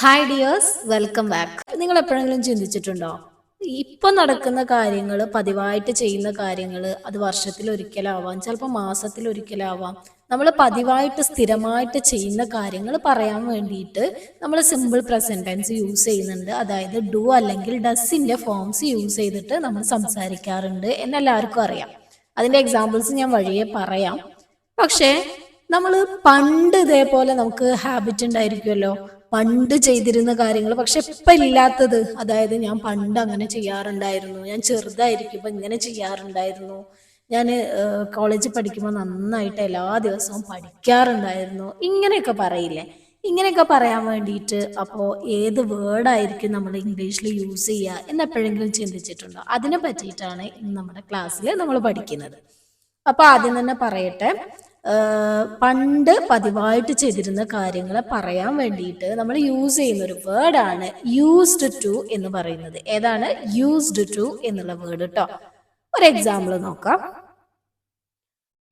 Hi dears welcome back നിങ്ങൾ എപ്പോഴെങ്കിലും ചിന്തിച്ചിട്ടുണ്ടോ? ഇപ്പൊ നടക്കുന്ന കാര്യങ്ങൾ പതിവായിട്ട് ചെയ്യുന്ന കാര്യങ്ങൾ അത് വർഷത്തിൽ ഒരിക്കലാവാം ചിലപ്പോൾ മാസത്തിൽ ഒരിക്കലാവാം. നമ്മൾ പതിവായിട്ട് സ്ഥിരമായിട്ട് ചെയ്യുന്ന കാര്യങ്ങൾ പറയാൻ വേണ്ടിയിട്ട് നമ്മൾ സിമ്പിൾ പ്രസന്റൻസ് യൂസ് ചെയ്യുന്നുണ്ട്. അതായത് ഡു അല്ലെങ്കിൽ ഡസിന്റെ ഫോംസ് യൂസ് ചെയ്തിട്ട് നമ്മൾ സംസാരിക്കാറുണ്ട് എന്നെല്ലാവർക്കും അറിയാം. അതിന്റെ എക്സാമ്പിൾസ് ഞാൻ വഴിയെ പറയാം. പക്ഷേ നമ്മൾ പണ്ട് ഇതേപോലെ നമുക്ക് ഹാബിറ്റ് ഉണ്ടായിരിക്കുമല്ലോ പണ്ട് ചെയ്തിരുന്ന കാര്യങ്ങൾ. പക്ഷെ ഇപ്പൊ ഇല്ലാത്തത്. അതായത് ഞാൻ പണ്ട് അങ്ങനെ ചെയ്യാറുണ്ടായിരുന്നു. ഞാൻ ചെറുതായിരിക്കുമ്പോൾ ഇങ്ങനെ ചെയ്യാറുണ്ടായിരുന്നു. ഞാൻ കോളേജിൽ പഠിക്കുമ്പോൾ നന്നായിട്ട് എല്ലാ ദിവസവും പഠിക്കാറുണ്ടായിരുന്നു. ഇങ്ങനെയൊക്കെ പറയില്ലേ? ഇങ്ങനെയൊക്കെ പറയാൻ വേണ്ടിയിട്ട് അപ്പോൾ ഏത് വേർഡായിരിക്കും നമ്മൾ ഇംഗ്ലീഷിൽ യൂസ് ചെയ്യുക എന്ന് എപ്പോഴെങ്കിലും ചിന്തിച്ചിട്ടുണ്ടോ? അതിനെ പറ്റിയിട്ടാണ് ഇന്ന് നമ്മുടെ ക്ലാസ്സിൽ നമ്മൾ പഠിക്കുന്നത്. അപ്പോൾ ആദ്യം തന്നെ പറയട്ടെ. പണ്ട് പതിവായിട്ട് ചെയ്തിരുന്ന കാര്യങ്ങളെ പറയാൻ വേണ്ടിയിട്ട് നമ്മൾ യൂസ് ചെയ്യുന്ന ഒരു വേർഡാണ് യൂസ്ഡ് ടു എന്ന് പറയുന്നത്. ഏതാണ്? യൂസ്ഡ് ടു എന്നുള്ള വേർഡ് കേട്ടോ ഒരു എക്സാമ്പിൾ നോക്കാം.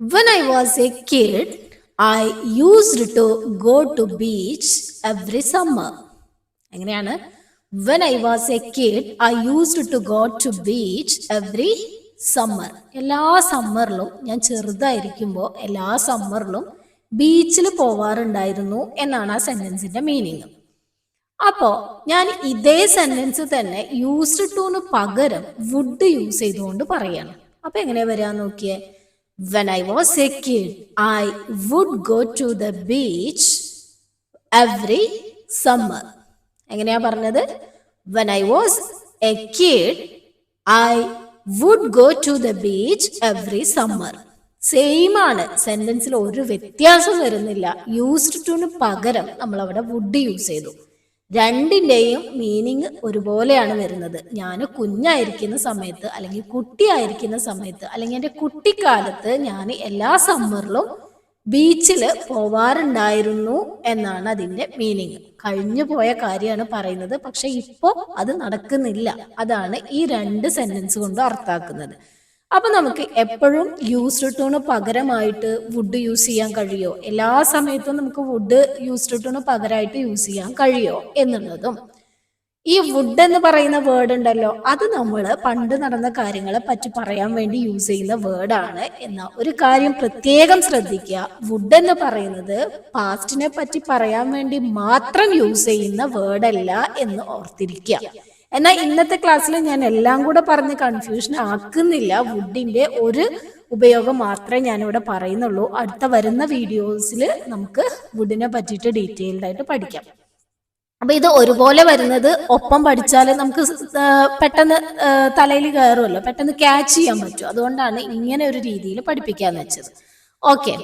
When I was a kid I used to go to beach every summer എങ്ങനെയാണ്? When I was a kid I used to go to beach every summer എല്ലാ സമ്മറിലും ഞാൻ ചെറുതായിരിക്കുമ്പോൾ എല്ലാ സമ്മറിലും ബീച്ചിൽ പോവാറുണ്ടായിരുന്നു എന്നാണ് ആ സെന്റൻസിന്റെ മീനിങ് അപ്പോ ഞാൻ ഇതേ സെന്റൻസ് തന്നെ യൂസ്ഡ് ടുന് പകരം വുഡ് യൂസ് ചെയ്തുകൊണ്ട് പറയണം. അപ്പൊ എങ്ങനെയാ വരാ നോക്കിയേ? When I was a kid I would go to the beach every summer എങ്ങനെയാ പറഞ്ഞത്? When I was a kid I would go to the beach every summer same ആണ്. സെന്റൻസിൽ ഒരു വ്യത്യാസം വരുന്നില്ല. യൂസ്ഡ് ടുന് പകരം നമ്മൾ അവിടെ വുഡ് യൂസ് ചെയ്തു. രണ്ടിന്റെയും മീനിങ് ഒരുപോലെയാണ് വരുന്നത്. ഞാൻ കുഞ്ഞായിരിക്കുന്ന സമയത്ത് അല്ലെങ്കിൽ കുട്ടിയായിരിക്കുന്ന സമയത്ത് അല്ലെങ്കിൽ എന്റെ കുട്ടിക്കാലത്ത് ഞാൻ എല്ലാ സമ്മറിലും ബീച്ചിൽ പോവാറുണ്ടായിരുന്നു എന്നാണ് അതിന്റെ മീനിങ്. കഴിഞ്ഞു പോയ കാര്യമാണ് പറയുന്നത്. പക്ഷെ ഇപ്പോ അത് നടക്കുന്നില്ല. അതാണ് ഈ രണ്ട് സെന്റൻസ് കൊണ്ട് അർത്ഥാക്കുന്നത് അപ്പൊ നമുക്ക് എപ്പോഴും യൂസ്ഡ് ടൂണ് പകരമായിട്ട് വുഡ് യൂസ് ചെയ്യാൻ കഴിയോ? എല്ലാ സമയത്തും നമുക്ക് വുഡ് യൂസ്ഡ് ടൂണ് പകരമായിട്ട് യൂസ് ചെയ്യാൻ കഴിയോ എന്നുള്ളതും. ഈ വുഡ് എന്ന് പറയുന്ന വേർഡ് ഉണ്ടല്ലോ അത് നമ്മൾ പണ്ട് നടന്ന കാര്യങ്ങളെ പറ്റി പറയാൻ വേണ്ടി യൂസ് ചെയ്യുന്ന വേർഡാണ് എന്ന ഒരു കാര്യം പ്രത്യേകം ശ്രദ്ധിക്കുക. വുഡ് എന്ന് പറയുന്നത് പാസ്റ്റിനെ പറ്റി പറയാൻ വേണ്ടി മാത്രം യൂസ് ചെയ്യുന്ന വേർഡല്ല എന്ന് ഓർത്തിരിക്കുക. എന്നാൽ ഇന്നത്തെ ക്ലാസ്സിൽ ഞാൻ എല്ലാം കൂടെ പറഞ്ഞ് കൺഫ്യൂഷൻ ആക്കുന്നില്ല. വുഡിന്റെ ഒരു ഉപയോഗം മാത്രമേ ഞാനിവിടെ പറയുന്നുള്ളൂ. അടുത്ത വരുന്ന വീഡിയോസിൽ നമുക്ക് വുഡിനെ പറ്റിയിട്ട് ഡീറ്റെയിൽഡ് ആയിട്ട് പഠിക്കാം. അപ്പൊ ഇത് ഒരുപോലെ വരുന്നത് ഒപ്പം പഠിച്ചാൽ നമുക്ക് പെട്ടെന്ന് തലയിൽ കയറുമല്ലോ. പെട്ടെന്ന് ക്യാച്ച് ചെയ്യാൻ പറ്റും. അതുകൊണ്ടാണ് ഇങ്ങനെ ഒരു രീതിയിൽ പഠിപ്പിക്കാന്ന് വെച്ചത്. ഓക്കെ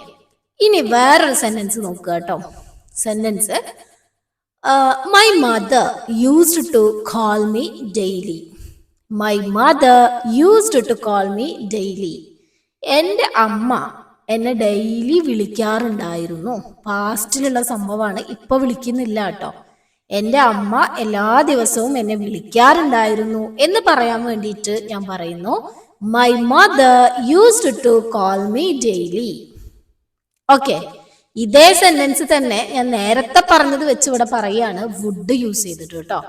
ഇനി വേറൊരു സെന്റൻസ് നോക്കുക കേട്ടോ. Sentence my mother used to call me daily my mother used to call me daily എന്റെ അമ്മ എന്നെ ഡെയിലി വിളിക്കാറുണ്ടായിരുന്നു. പാസ്റ്റിലുള്ള സംഭവമാണ്. ഇപ്പൊ വിളിക്കുന്നില്ല കേട്ടോ. എന്റെ അമ്മ എല്ലാ ദിവസവും എന്നെ വിളിക്കാറുണ്ടായിരുന്നു എന്ന് പറയാൻ വേണ്ടിയിട്ട് ഞാൻ പറയുന്നു. My mother used to call me daily okay ഇതേ സെന്റൻസ് തന്നെ ഞാൻ നേരത്തെ പറഞ്ഞത് വെച്ച് ഇവിടെ പറയാണ്. വുഡ് യൂസ് ചെയ്തിട്ട് കേട്ടോ.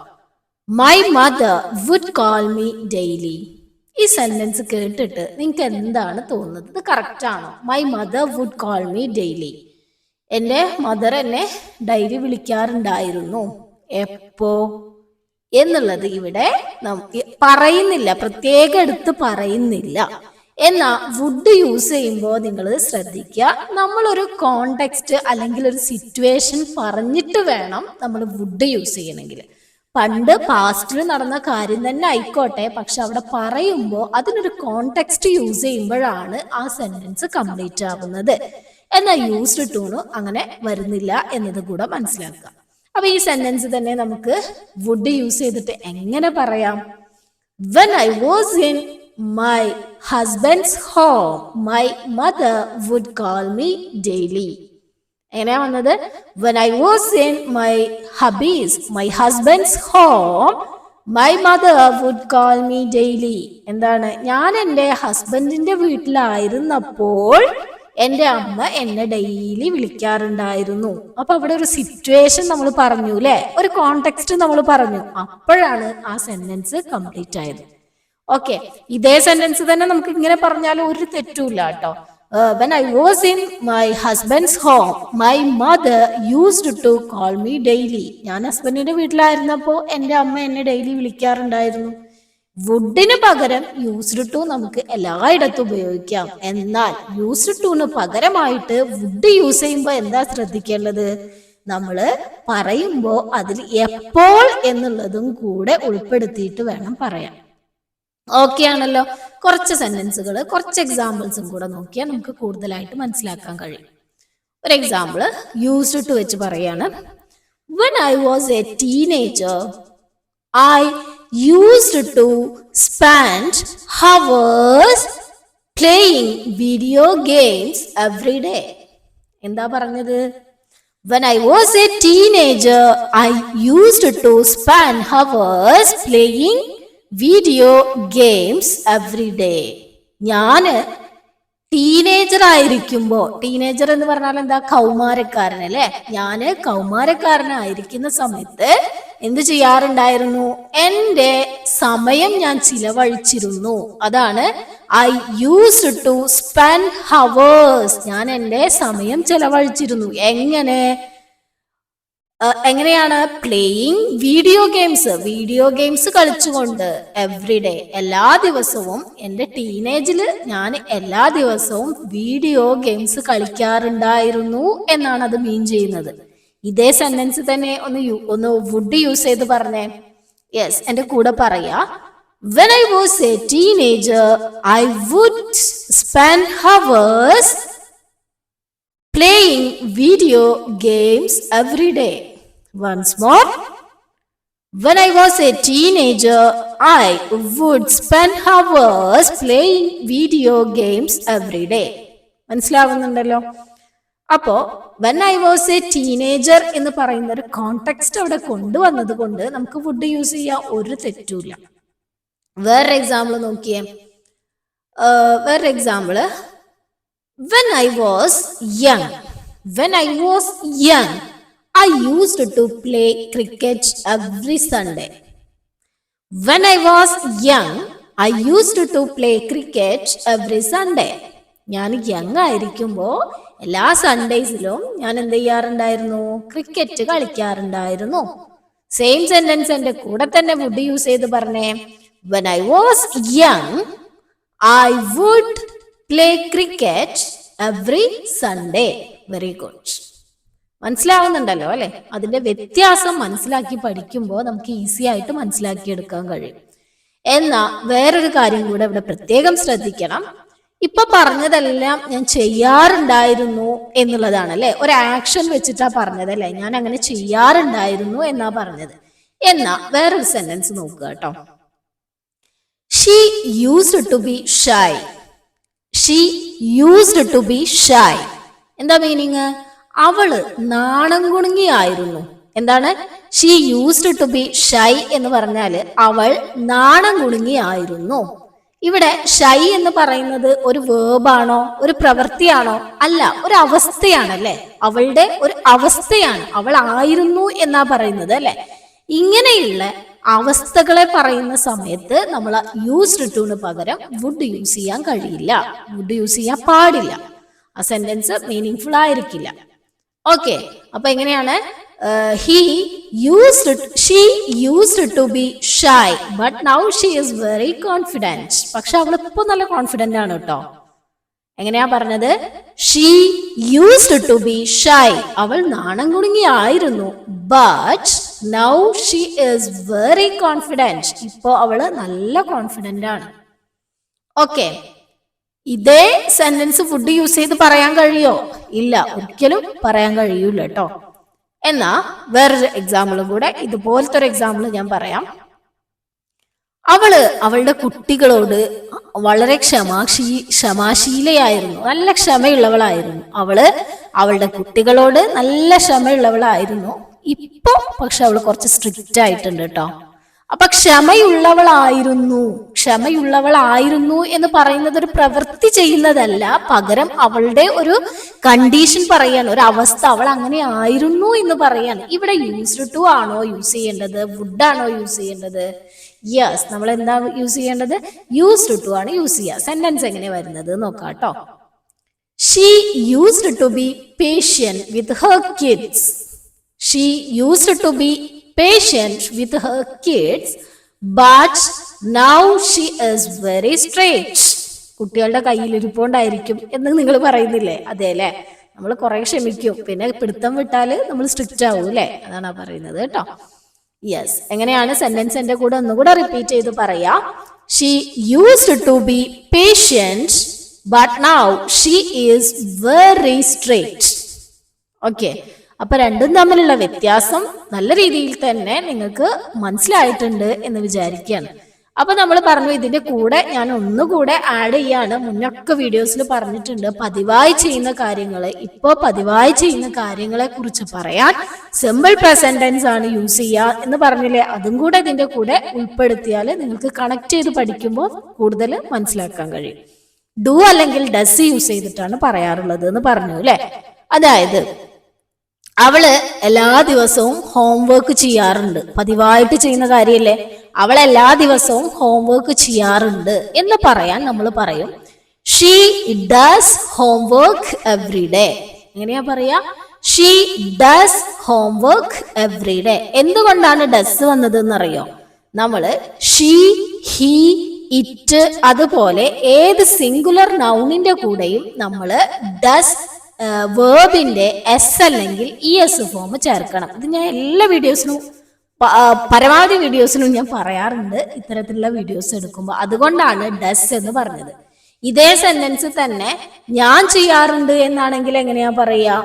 My mother would call me daily ഈ സെന്റൻസ് കേട്ടിട്ട് നിങ്ങൾക്ക് എന്താണ് തോന്നുന്നത്? ഇത് കറക്റ്റ് ആണോ? My mother would call me daily എന്റെ മദർ എന്നെ ഡെയിലി വിളിക്കാറുണ്ടായിരുന്നു. എപ്പോ? എന്നുള്ളത് ഇവിടെ പറയുന്നില്ല. പ്രത്യേക എടുത്ത് പറയുന്നില്ല. എന്നാ വുഡ് യൂസ് ചെയ്യുമ്പോൾ നിങ്ങൾ ശ്രദ്ധിക്കുക. നമ്മളൊരു കോണ്ടെക്സ്റ്റ് അല്ലെങ്കിൽ ഒരു സിറ്റുവേഷൻ പറഞ്ഞിട്ട് വേണം നമ്മൾ വുഡ് യൂസ് ചെയ്യണമെങ്കിൽ. പണ്ട് പാസ്റ്റിൽ നടന്ന കാര്യം തന്നെ ആയിക്കോട്ടെ. പക്ഷെ അവിടെ പറയുമ്പോൾ അതിനൊരു കോണ്ടെക്സ്റ്റ് യൂസ് ചെയ്യുമ്പോഴാണ് ആ സെന്റൻസ് കംപ്ലീറ്റ് ആവുന്നത്. എന്നാൽ യൂസ്ഡ് ടൂണ് അങ്ങനെ വരുന്നില്ല എന്നത് കൂടെ മനസ്സിലാക്കുക. അപ്പൊ ഈ സെന്റൻസ് തന്നെ നമുക്ക് വുഡ് യൂസ് ചെയ്തിട്ട് എങ്ങനെ പറയാം? When I was in my husband's home my mother would call me daily എങ്ങനെയാ വന്നത്? When I was in my hubby's my husband's home my mother would call me daily എന്താണ്? ഞാൻ എന്റെ ഹസ്ബൻഡിന്റെ വീട്ടിലായിരുന്നപ്പോൾ എന്റെ അമ്മ എന്നെ ഡെയിലി വിളിക്കാറുണ്ടായിരുന്നു. അപ്പൊ അവിടെ ഒരു സിറ്റുവേഷൻ നമ്മൾ പറഞ്ഞു അല്ലെ ഒരു കോണ്ടെക്സ്റ്റ് നമ്മൾ പറഞ്ഞു. അപ്പോഴാണ് ആ സെന്റൻസ് കംപ്ലീറ്റ് ആയത്. ഓക്കെ ഇതേ സെന്റൻസ് തന്നെ നമുക്ക് ഇങ്ങനെ പറഞ്ഞാലും ഒരു തെറ്റുമില്ല കേട്ടോ when I was in my husband's home my mother used to call me daily ഞാൻ ഹസ്ബൻഡിന്റെ വീട്ടിലായിരുന്നപ്പോൾ എന്റെ അമ്മ എന്നെ ഡെയിലി വിളിക്കാറുണ്ടായിരുന്നു. വുഡിന് പകരം യൂസ്ഡ് ടു നമുക്ക് എല്ലായിടത്തും ഉപയോഗിക്കാം. എന്നാൽ യൂസ്ഡ് ടുന് പകരമായിട്ട് വുഡ് യൂസ് ചെയ്യുമ്പോൾ എന്താ ശ്രദ്ധിക്കേണ്ടത്? നമ്മൾ പറയുമ്പോൾ അതിൽ എപ്പോൾ എന്നുള്ളതും കൂടെ ഉൾപ്പെടുത്തിയിട്ട് വേണം പറയാൻ. ഓക്കെ ആണല്ലോ? കുറച്ച് സെന്റൻസുകൾ കുറച്ച് എക്സാമ്പിൾസും കൂടെ നോക്കിയാൽ നമുക്ക് കൂടുതലായിട്ട് മനസ്സിലാക്കാൻ കഴിയും. ഒരു എക്സാമ്പിൾ യൂസ്ഡ് ടു വെച്ച് പറയാണ്. When I was a teenager I used to spend hours playing video games every day എന്താ പറഞ്ഞത്? When I was a teenager, I used to spend hours playing video games every day. ഞാൻ teenager ആയിരിക്കുമ്പോൾ teenager എന്ന് പറഞ്ഞാൽ എന്താ? കൗമാരക്കാരൻ അല്ലേ? ഞാൻ കൗമാരക്കാരനായിരിക്കുന്ന സമയത്ത് എന്ത് ചെയ്യാറുണ്ടായിരുന്നു? എന്റെ സമയം ഞാൻ ചിലവഴിച്ചിരുന്നു. അതാണ് I use to spend hours ഞാൻ എന്റെ സമയം ചിലവഴിച്ചിരുന്നു. എങ്ങനെ? എങ്ങനെയാണ്? Playing video games video games കളിച്ചുകൊണ്ട് every day എല്ലാ ദിവസവും എന്റെ ടീനേജിൽ ഞാൻ എല്ലാ ദിവസവും വീഡിയോ ഗെയിംസ് കളിക്കാറുണ്ടായിരുന്നു എന്നാണ് അത് മീൻ ചെയ്യുന്നത്. ഇതേ സെന്റൻസ് തന്നെ ഒന്ന് ഒന്ന് വുഡ് യൂസ് ചെയ്ത് പറഞ്ഞേ യെസ് എന്റെ കൂടെ പറയാ when I was a teenager I would spend hours playing video games every day. Once more, when I was a teenager, I would spend hours playing video games every day. മനസ്സിലാവുന്നുണ്ടല്ലോ അപ്പോ when I was a teenager എന്ന് പറയുന്ന ഒരു context അവിടെ കൊണ്ടുവന്നത് കൊണ്ട് നമുക്ക് would use ചെയ്യാൻ ഒരു തെറ്റുമില്ല വേറെ എക്സാമ്പിൾ നോക്കിയേ. വേറെ example when I was young when I was young I used to play cricket every Sunday when I was young I used to play cricket every Sunday ഞാൻ യങ് ആയിരിക്കുമ്പോൾ എല്ലാ സൺഡേസിലും ഞാൻ എന്ത് ചെയ്യാറുണ്ടായിരുന്നു? ക്രിക്കറ്റ് കളിക്കാറുണ്ടായിരുന്നു. സെയിം സെന്റൻസ് എന്റെ കൂടെ തന്നെ would use ചെയ്ത് പറഞ്ഞേ. When I was young I would play cricket every Sunday very good മനസ്സിലാവുന്നുണ്ടല്ലോ അല്ലെ? അതിന്റെ വ്യത്യാസം മനസ്സിലാക്കി പഠിക്കുമ്പോൾ നമുക്ക് ഈസി ആയിട്ട് മനസ്സിലാക്കി എടുക്കാൻ കഴിയും. എന്നാ വേറൊരു കാര്യം കൂടെ ഇവിടെ പ്രത്യേകം ശ്രദ്ധിക്കണം. ഇപ്പൊ പറഞ്ഞതെല്ലാം ഞാൻ ചെയ്യാറുണ്ടായിരുന്നു എന്നുള്ളതാണ് അല്ലെ ഒരു ആക്ഷൻ വെച്ചിട്ടാ പറഞ്ഞതല്ലേ? ഞാൻ അങ്ങനെ ചെയ്യാറുണ്ടായിരുന്നു എന്നാ പറഞ്ഞത്. എന്നാ വേറൊരു സെന്റൻസ് നോക്കുക കേട്ടോ. She used to be shy she used to be shy എന്താ മീനിങ് അവൾ നാണം കുണുങ്ങിയായിരുന്നു എന്താണ്? She used to be shy എന്ന് പറഞ്ഞാൽ അവൾ നാണം കുണുങ്ങിയായിരുന്നു ഇവിടെ ഷൈ എന്ന് പറയുന്നത് ഒരു വേബാണോ ഒരു പ്രവൃത്തിയാണോ? അല്ല ഒരു അവസ്ഥയാണ് അല്ലെ അവളുടെ ഒരു അവസ്ഥയാണ്. അവൾ ആയിരുന്നു എന്നാ പറയുന്നത് അല്ലെ? ഇങ്ങനെയുള്ള അവസ്ഥകളെ പറയുന്ന സമയത്ത് നമ്മൾ യൂസ് റിട്ടൂണ് പകരം വുഡ് യൂസ് ചെയ്യാൻ കഴിയില്ല. വുഡ് യൂസ് ചെയ്യാൻ പാടില്ല. ആ സെന്റൻസ് മീനിങ് ഫുൾ ആയിരിക്കില്ല. ഓക്കെ അപ്പൊ എങ്ങനെയാണ്? He used she used to be shy but now she is very confident. പക്ഷെ അവൾ ഇപ്പൊ നല്ല കോൺഫിഡന്റ് ആണ് കേട്ടോ. എങ്ങനെയാ പറഞ്ഞത്? She used to be shy അവൾ നാണം കുടുങ്ങിയായിരുന്നു but now she is very confident ഇപ്പോ അവൾ നല്ല കോൺഫിഡന്റ് ആണ്. ഓക്കെ ഇതേ സെന്റൻസ് ഫുഡ് യൂസ് ചെയ്ത് പറയാൻ കഴിയോ? ഇല്ല ഒരിക്കലും പറയാൻ കഴിയൂല കേട്ടോ. എന്നാ വേറൊരു എക്സാമ്പിളും കൂടെ ഇതുപോലത്തെ ഒരു എക്സാമ്പിൾ ഞാൻ പറയാം. അവൾ അവളുടെ കുട്ടികളോട് വളരെ ക്ഷമാശീ ക്ഷമാശീലയായിരുന്നു. നല്ല ക്ഷമയുള്ളവളായിരുന്നു. അവൾ അവളുടെ കുട്ടികളോട് നല്ല ക്ഷമയുള്ളവളായിരുന്നു. ഇപ്പൊ പക്ഷെ അവൾ കുറച്ച് സ്ട്രിക്റ്റ് ആയിട്ടുണ്ട് കേട്ടോ. അപ്പൊ ക്ഷമയുള്ളവളായിരുന്നു. ക്ഷമയുള്ളവളായിരുന്നു എന്ന് പറയുന്നത് ഒരു പ്രവൃത്തി ചെയ്യുന്നതല്ല. പകരം അവളുടെ ഒരു കണ്ടീഷൻ പറയാണ് ഒരു അവസ്ഥ അവൾ അങ്ങനെ ആയിരുന്നു എന്ന് പറയാണ് ഇവിടെ യൂസ്ഡ് ടു ആണോ യൂസ് ചെയ്യേണ്ടത്? വുഡ് ആണോ യൂസ് ചെയ്യേണ്ടത്? യെസ് നമ്മൾ എന്താ യൂസ് ചെയ്യേണ്ടത്? യൂസ്ഡ് ടു ആണ് യൂസ് ചെയ്യുക. സെന്റൻസ് എങ്ങനെ വരുന്നത് നോക്കാം കേട്ടോ. She used to be patient with her kids she used to be patient with her kids, but now she is very straight. കുട്ടികളുടെ കയ്യിൽ ഇരിപ്പോണ്ടായിരിക്കും എന്ന് നിങ്ങൾ പറയുന്നില്ലേ? അതെ അല്ലേ? നമ്മൾ കുറെ ക്ഷമിക്കും. പിന്നെ പിടുത്തം വിട്ടാൽ നമ്മൾ സ്ട്രിക്റ്റ് ആവും അല്ലേ? അതാണ് ആ പറയുന്നത് കേട്ടോ. യെസ് എങ്ങനെയാണ് സെന്റൻസ് എന്റെ കൂടെ ഒന്നുകൂടെ റിപ്പീറ്റ് ചെയ്ത് പറയാ. She used to be patient but now she is very straight okay അപ്പൊ രണ്ടും തമ്മിലുള്ള വ്യത്യാസം നല്ല രീതിയിൽ തന്നെ നിങ്ങൾക്ക് മനസ്സിലായിട്ടുണ്ട് എന്ന് വിചാരിക്കുകയാണ്. അപ്പൊ നമ്മൾ പറഞ്ഞു ഇതിന്റെ കൂടെ ഞാൻ ഒന്നുകൂടെ ആഡ് ചെയ്യാണ്. മുന്നൊക്കെ വീഡിയോസിൽ പറഞ്ഞിട്ടുണ്ട്. പതിവായി ചെയ്യുന്ന കാര്യങ്ങൾ ഇപ്പോ പതിവായി ചെയ്യുന്ന കാര്യങ്ങളെ കുറിച്ച് പറയാൻ സിമ്പിൾ പ്രസന്റൻസ് ആണ് യൂസ് ചെയ്യുക എന്ന് പറഞ്ഞില്ലേ? അതും കൂടെ ഇതിന്റെ കൂടെ ഉൾപ്പെടുത്തിയാൽ നിങ്ങൾക്ക് കണക്ട് ചെയ്ത് പഠിക്കുമ്പോൾ കൂടുതൽ മനസ്സിലാക്കാൻ കഴിയും. ഡു അല്ലെങ്കിൽ ഡസ് യൂസ് ചെയ്തിട്ടാണ് പറയാറുള്ളത് എന്ന് പറഞ്ഞു അല്ലെ? അതായത് അവൾ എല്ലാ ദിവസവും ഹോംവർക്ക് ചെയ്യാറുണ്ട്. പതിവായിട്ട് ചെയ്യുന്ന കാര്യമല്ലേ അവൾ എല്ലാ ദിവസവും ഹോംവർക്ക് ചെയ്യാറുണ്ട് എന്ന് പറയാൻ നമ്മൾ പറയും. She does homework every day എങ്ങനെയാ പറയാ? She does homework every day എന്തുകൊണ്ടാണ് ഡസ് വന്നത് എന്നറിയോ നമ്മൾ ഷീ ഹി ഇറ്റ് അതുപോലെ ഏത് സിംഗുലർ നൗണിന്റെ കൂടെയും നമ്മൾ ഡസ് വേർബിന്റെ എസ് അല്ലെങ്കിൽ ഇ എസ് ഫോം ചേർക്കണം. ഇത് ഞാൻ എല്ലാ വീഡിയോസിനും പരമാവധി വീഡിയോസിനും ഞാൻ പറയാറുണ്ട് ഇത്തരത്തിലുള്ള വീഡിയോസ് എടുക്കുമ്പോൾ. അതുകൊണ്ടാണ് ഡസ് എന്ന് പറഞ്ഞത്. ഇതേ സെന്റൻസ് തന്നെ ഞാൻ ചെയ്യാറുണ്ട് എന്നാണെങ്കിൽ എങ്ങനെയാ പറയാ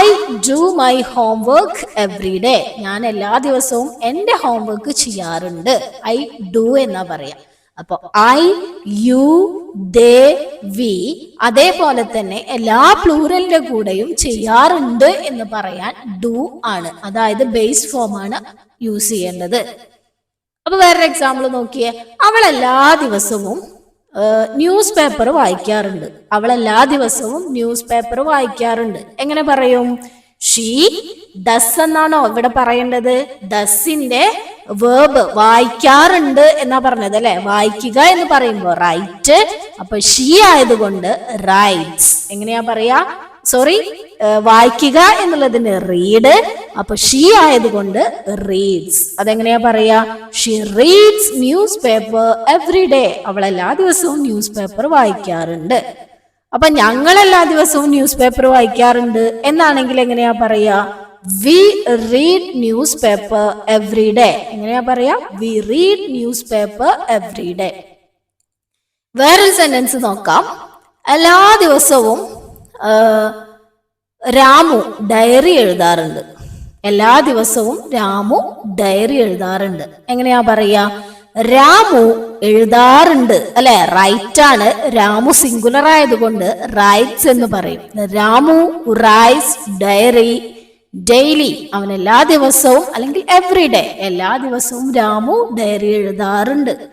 I do my homework every day ഞാൻ എല്ലാ ദിവസവും എന്റെ ഹോംവർക്ക് ചെയ്യാറുണ്ട്. ഐ ഡു എന്നാ പറയാ അപ്പൊ ഐ യു ദേ വി അതേപോലെ തന്നെ എല്ലാ പ്ലൂറലിന്റെ കൂടെയും ചെയ്യാറുണ്ട് എന്ന് പറയാൻ ഡു ആണ്. അതായത് ബേസ് ഫോം ആണ് യൂസ് ചെയ്യേണ്ടത്. അപ്പൊ വേറൊരു എക്സാമ്പിൾ നോക്കിയേ. അവൾ എല്ലാ ദിവസവും ന്യൂസ് പേപ്പർ വായിക്കാറുണ്ട്. അവൾ എല്ലാ ദിവസവും ന്യൂസ് പേപ്പർ വായിക്കാറുണ്ട്. എങ്ങനെ പറയും? ഷീ ഡസ് എന്നാണോ ഇവിടെ പറയേണ്ടത്? ഡസിന്റെ വേർബ് വായിക്കാറുണ്ട് എന്നാ പറഞ്ഞത് അല്ലെ? വായിക്കുക എന്ന് പറയുമ്പോൾ റൈറ്റ് അപ്പൊ ഷീ ആയതുകൊണ്ട് റൈറ്റ്സ് എങ്ങനെയാ പറയാ? സോറി വായിക്കുക എന്നുള്ളതിന് റീഡ് അപ്പൊ ഷീ ആയതുകൊണ്ട് റീഡ്സ് അതെങ്ങനെയാ പറയാ? She reads newspaper every day അവൾ എല്ലാ ദിവസവും ന്യൂസ് പേപ്പർ വായിക്കാറുണ്ട്. അപ്പൊ ഞങ്ങൾ എല്ലാ ദിവസവും ന്യൂസ് പേപ്പർ വായിക്കാറുണ്ട്. എന്നാണെങ്കിൽ എങ്ങനെയാ പറയാ? We read newspaper every day എങ്ങനെയാ പറയാ? We read newspaper every day വേറൊരു സെന്റൻസ് നോക്കാം. എല്ലാ ദിവസവും രാമു ഡയറി എഴുതാറുണ്ട്. എല്ലാ ദിവസവും രാമു ഡയറി എഴുതാറുണ്ട്. എങ്ങനെയാ പറയാ? രാമു എഴുതാറുണ്ട്. അല്ലെ? റൈറ്റ് ആണ്. രാമു സിംഗുലർ ആയതുകൊണ്ട് റൈറ്റ്സ് എന്ന് പറയും. രാമു റൈസ് ഡയറി ഡെയിലി അവൻ എല്ലാ ദിവസവും അല്ലെങ്കിൽ എവറി ഡേ എല്ലാ ദിവസവും രാമു ഡയറി എഴുതാറുണ്ട്.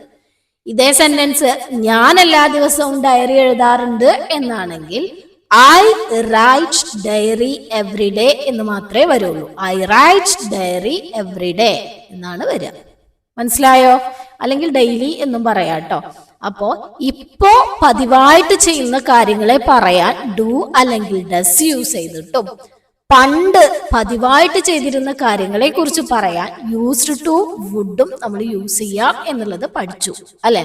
ഇതേ സെന്റൻസ് ഞാൻ എല്ലാ ദിവസവും ഡയറി എഴുതാറുണ്ട് എന്നാണെങ്കിൽ I write diary every day എന്ന് മാത്രമേ വരുള്ളൂ. I write diary every day എന്നാണ് വരിക. മനസ്സിലായോ? അല്ലെങ്കിൽ ഡെയിലി എന്നും പറയാം കേട്ടോ. അപ്പോ ഇപ്പോ പതിവായിട്ട് ചെയ്യുന്ന കാര്യങ്ങളെ പറയാൻ ഡു അല്ലെങ്കിൽ ഡസ് യൂസ് ചെയ്തിട്ടും പണ്ട് പതിവായിട്ട് ചെയ്തിരുന്ന കാര്യങ്ങളെ കുറിച്ച് പറയാൻ യൂസ്ഡ് ടു വുഡും നമ്മൾ യൂസ് ചെയ്യാം എന്നുള്ളത് പഠിച്ചു അല്ലെ?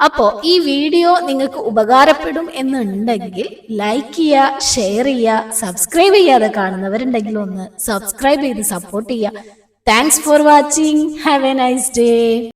അപ്പോ ഈ വീഡിയോ നിങ്ങൾക്ക് ഉപകാരപ്പെടും എന്നുണ്ടെങ്കിൽ ലൈക്ക് ചെയ്യുക ഷെയർ ചെയ്യുക സബ്സ്ക്രൈബ് ചെയ്യാതെ കാണുന്നവരുണ്ടെങ്കിൽ ഒന്ന് സബ്സ്ക്രൈബ് ചെയ്ത് സപ്പോർട്ട് ചെയ്യുക. Thanks for watching have a nice day